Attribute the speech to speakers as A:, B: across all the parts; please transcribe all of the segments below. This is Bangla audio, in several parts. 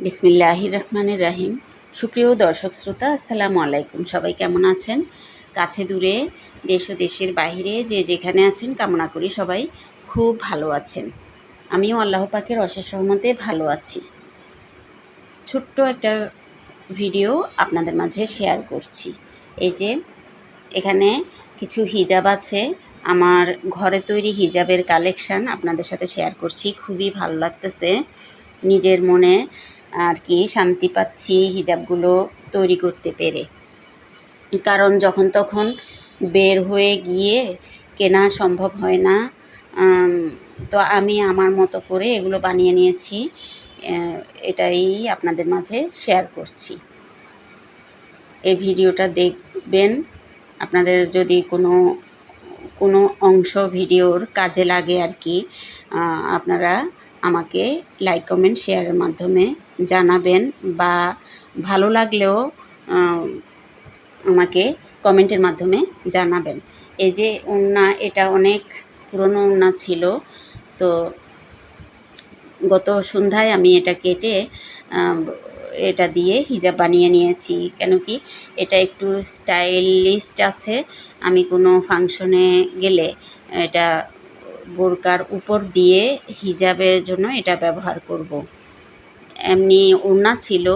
A: বিসমিল্লাহ রহমানির রাহিম। সুপ্রিয় দর্শক শ্রোতা, আসসালামু আলাইকুম। সবাই কেমন আছেন? কাছে দূরে, দেশ ও দেশের বাইরে যে যেখানে আছেন, কামনা করি সবাই খুব ভালো আছেন। আমিও আল্লাহ পাকের অশেষ সহমতে ভালো আছি। ছোট্ট একটা ভিডিও আপনাদের মাঝে শেয়ার করছি। এই যে, এখানে কিছু হিজাব আছে। আমার ঘরে তৈরি হিজাবের কালেকশান আপনাদের সাথে শেয়ার করছি। খুবই ভালো লাগতেছে। নিজের মনে আর কি শান্তি পাচ্ছি হিজাবগুলো তৈরি করতে পেরে। কারণ যখন তখন বের হয়ে গিয়ে কেনা সম্ভব হয় না। তো আমি আমার মতো করে এগুলো বানিয়ে নিয়েছি। এটাই আপনাদের মাঝে শেয়ার করছি। এই ভিডিওটা দেখবেন। আপনাদের যদি কোনো কোনো অংশ ভিডিওর কাজে লাগে আর কি আপনারা আমাকে লাইক কমেন্ট শেয়ারের মাধ্যমে জানাবেন বা ভালো লাগলেও আমাকে কমেন্টের মাধ্যমে জানাবেন। এই যে ওড়না, এটা অনেক পুরনো ওড়না ছিল। তো গত সন্ধ্যায় আমি এটা কেটে এটা দিয়ে হিজাব বানিয়ে নিয়েছি। কেন কি এটা একটু স্টাইলিস্ট আছে। আমি কোনো ফাংশনে গেলে এটা বোরকার উপর দিয়ে হিজাবের জন্য এটা ব্যবহার করব। এমনি ওড়না ছিল,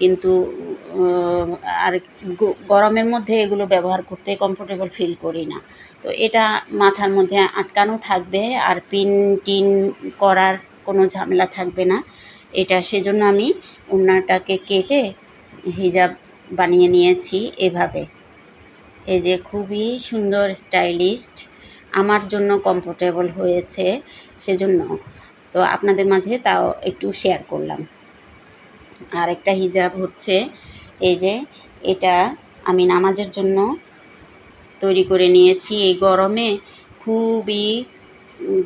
A: কিন্তু আর গরমের মধ্যে এগুলো ব্যবহার করতে কমফোর্টেবল ফিল করি না। তো এটা মাথার মধ্যে আটকানো থাকবে, আর পিন টিন করার কোনো ঝামেলা থাকবে না। এটা সেজন্য আমি ওড়নাটাকে কেটে হিজাব বানিয়ে নিয়েছি এভাবে। এই যে খুবই সুন্দর স্টাইলিস্ট আমার জন্য কমফোর্টেবল হয়েছে সেজন্য। তো আপনাদের মাঝে তাও একটু শেয়ার করলাম। আর একটা হিজাব হচ্ছে, এই যে এটা আমি নামাজের জন্য তৈরি করে নিয়েছি। এই গরমে খুবই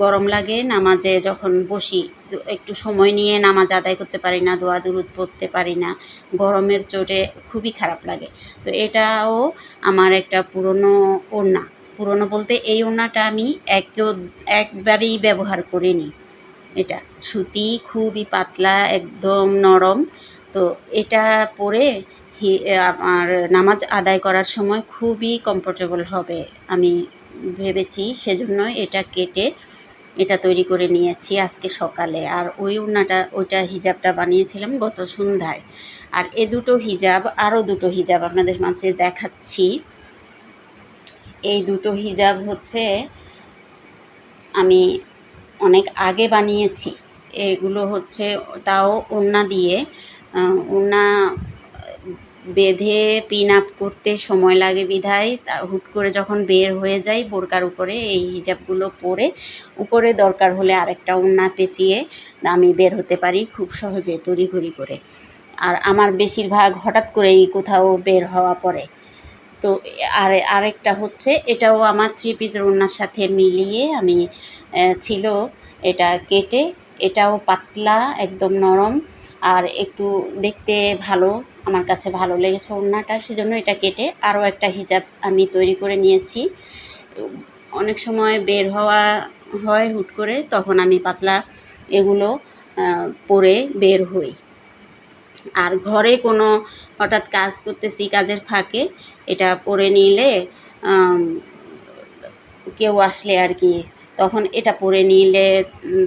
A: গরম লাগে, নামাজে যখন বসি একটু সময় নিয়ে নামাজ আদায় করতে পারি না, দোয়া দুরুদ পড়তে পারি না, গরমের চোটে খুবই খারাপ লাগে। তো এটাও আমার একটা পুরনো ওড়না। পুরনো বলতে এই ওড়নাটা আমি একেও একবারেই ব্যবহার করিনি। এটা সুতি, খুবই পাতলা, একদম নরম। তো এটা পরে হি- আমার নামাজ আদায় করার সময় খুবই কমফোর্টেবল হবে আমি ভেবেছি। সেজন্য এটা কেটে এটা তৈরি করে নিয়েছি আজকে সকালে। আর ওই উন্নাটা ওইটা হিজাবটা বানিয়েছিলাম গত সন্ধ্যায়। আর এ দুটো হিজাব, আরও দুটো হিজাব আপনাদের মাঝে দেখাচ্ছি। এই দুটো হিজাব হচ্ছে আমি অনেক আগে বানিয়েছি। এগুলো হচ্ছে তাও ওড়না দিয়ে ওড়না বেঁধে পিন আপ করতে সময় লাগে বিধায়, তা হুট করে যখন বের হয়ে যাই বোরকার উপরে এই হিজাবগুলো পরে উপরে দরকার হলে আরেকটা ওড়না পেঁচিয়ে আমি বের হতে পারি খুব সহজে তড়িঘড়ি করে। আর আমার বেশিরভাগ হঠাৎ করেই কোথাও বের হওয়া পড়ে। তো আর, আরেকটা হচ্ছে, এটাও আমার থ্রি পিস ওড়নার সাথে মিলিয়ে আমি ছিল এটা কেটে, এটাও পাতলা, একদম নরম, আর একটু দেখতে ভালো, আমার কাছে ভালো লেগেছে ওড়নাটা, সেজন্য এটা কেটে আরও একটা হিজাব আমি তৈরি করে নিয়েছি। অনেক সময় বের হওয়া হয় হুট করে, তখন আমি পাতলা এগুলো পরে বের হই। আর ঘরে কোনো হঠাৎ কাজ করতেছি, কাজের ফাঁকে, এটা পরে নিলে কেউ আসলে আর কি, তখন এটা পরে নিলে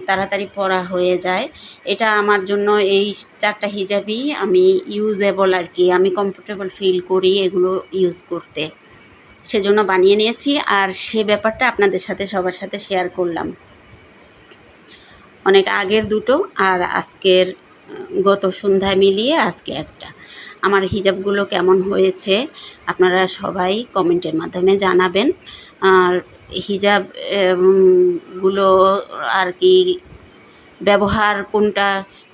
A: তাড়াতাড়ি পরা হয়ে যায়। এটা আমার জন্য এই চারটা হিজাবই আমি ইউজেবল আর কি, আমি কমফোর্টেবল ফিল করি এগুলো ইউজ করতে। সেজন্য বানিয়ে নিয়েছি আর সে ব্যাপারটা আপনাদের সাথে, সবার সাথে শেয়ার করলাম। অনেক আগের দুটো আর আজকের গত সন্ধ্যায় মিলিয়ে আজকে একটা। আমার হিজাবগুলো কেমন হয়েছে আপনারা সবাই কমেন্টের মাধ্যমে জানাবেন। আর হিজাবগুলো গুলো আর কি ব্যবহার, কোনটা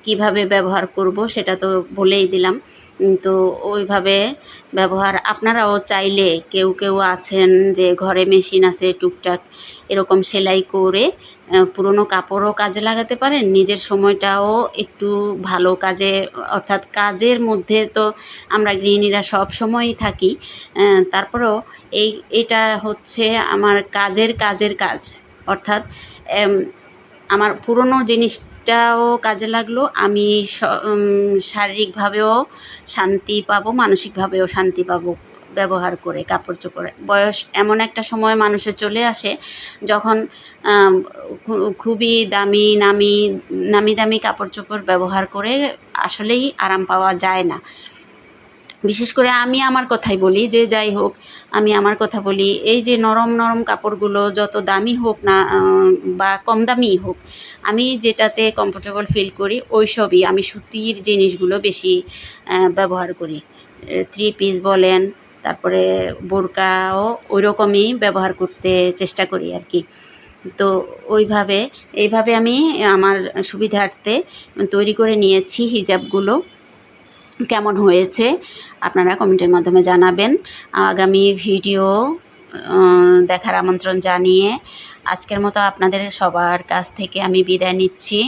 A: কীভাবে ব্যবহার করব সেটা তো বলেই দিলাম। তো ওইভাবে ব্যবহার, আপনারাও চাইলে কেউ কেউ আছেন যে ঘরে মেশিন আছে, টুকটাক এরকম সেলাই করে পুরনো কাপড়ও কাজে লাগাতে পারেন, নিজের সময়টাও একটু ভালো কাজে, অর্থাৎ কাজের মধ্যে তো আমরা গৃহিণীরা সব সময়ই থাকি। তারপরেও এই, এটা হচ্ছে আমার কাজের কাজের কাজ, অর্থাৎ আমার পুরনো জিনিসটাও কাজে লাগল। আমি শারীরিকভাবেও শান্তি পাবো, মানসিকভাবেও শান্তি পাবো ব্যবহার করে, কাপড় চোপড়। বয়স এমন একটা সময় মানুষের চলে আসে যখন খুবই দামি, নামি নামি দামি কাপড় চোপড় ব্যবহার করে আসলেই আরাম পাওয়া যায় না। বিশেষ করে আমি আমার কথাই বলি, যে যাই হোক, আমি আমার কথা বলি। এই যে নরম নরম কাপড়গুলো যত দামি হোক না বা কম দামি হোক, আমি যেটাতে কমফোর্টেবল ফিল করি ওই সবই আমি সুতির জিনিসগুলো বেশি ব্যবহার করি। থ্রি পিস বলেন, তারপরে বোরকাও ওই রকমই ব্যবহার করতে চেষ্টা করি আর কি তো ওইভাবে, এইভাবে আমি আমার সুবিধার্থে তৈরি করে নিয়েছি হিজাবগুলো। কেমন হয়েছে, আপনারা কমেন্টের মাধ্যমে জানাবেন। আগামী ভিডিও দেখার আমন্ত্রণ জানিয়ে আজকের মতো আপনাদের সবার কাছ থেকে আমি বিদায় নিচ্ছি।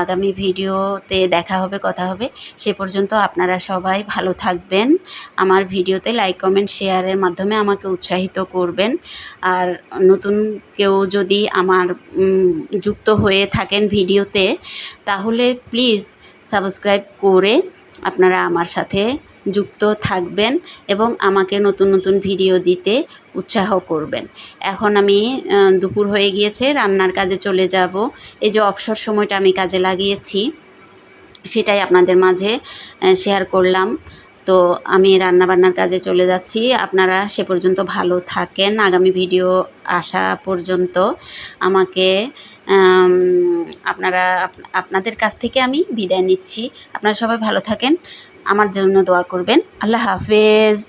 A: আগামী ভিডিওতে দেখা হবে, কথা হবে, সে পর্যন্ত আপনারা সবাই ভালো থাকবেন। আমার ভিডিওতে লাইক, কমেন্ট, শেয়ারের মাধ্যমে আমাকে উৎসাহিত করবেন। আর নতুন কেউ যদি আমার যুক্ত হয়ে থাকেন ভিডিওতে, তাহলে প্লিজ সাবস্ক্রাইব করে আপনারা আমার সাথে যুক্ত থাকবেন এবং আমাকে নতুন নতুন ভিডিও দিতে উৎসাহ করবেন। এখন আমি দুপুর হয়ে গিয়েছে, রান্নার কাজে চলে যাব। এই যে অবসর সময়টা আমি কাজে লাগিয়েছি, সেটাই আপনাদের মাঝে শেয়ার করলাম। তো আমি রান্নাবান্নার কাজে চলে যাচ্ছি। আপনারা সে পর্যন্ত ভালো থাকেন। আগামী ভিডিও আসা পর্যন্ত আমাকে আপনারা আপনাদের কাছ থেকে আমি বিদায় নিচ্ছি। আপনারা সবাই ভালো থাকেন। আমার জন্য দোয়া করবেন। আল্লাহ হাফেজ।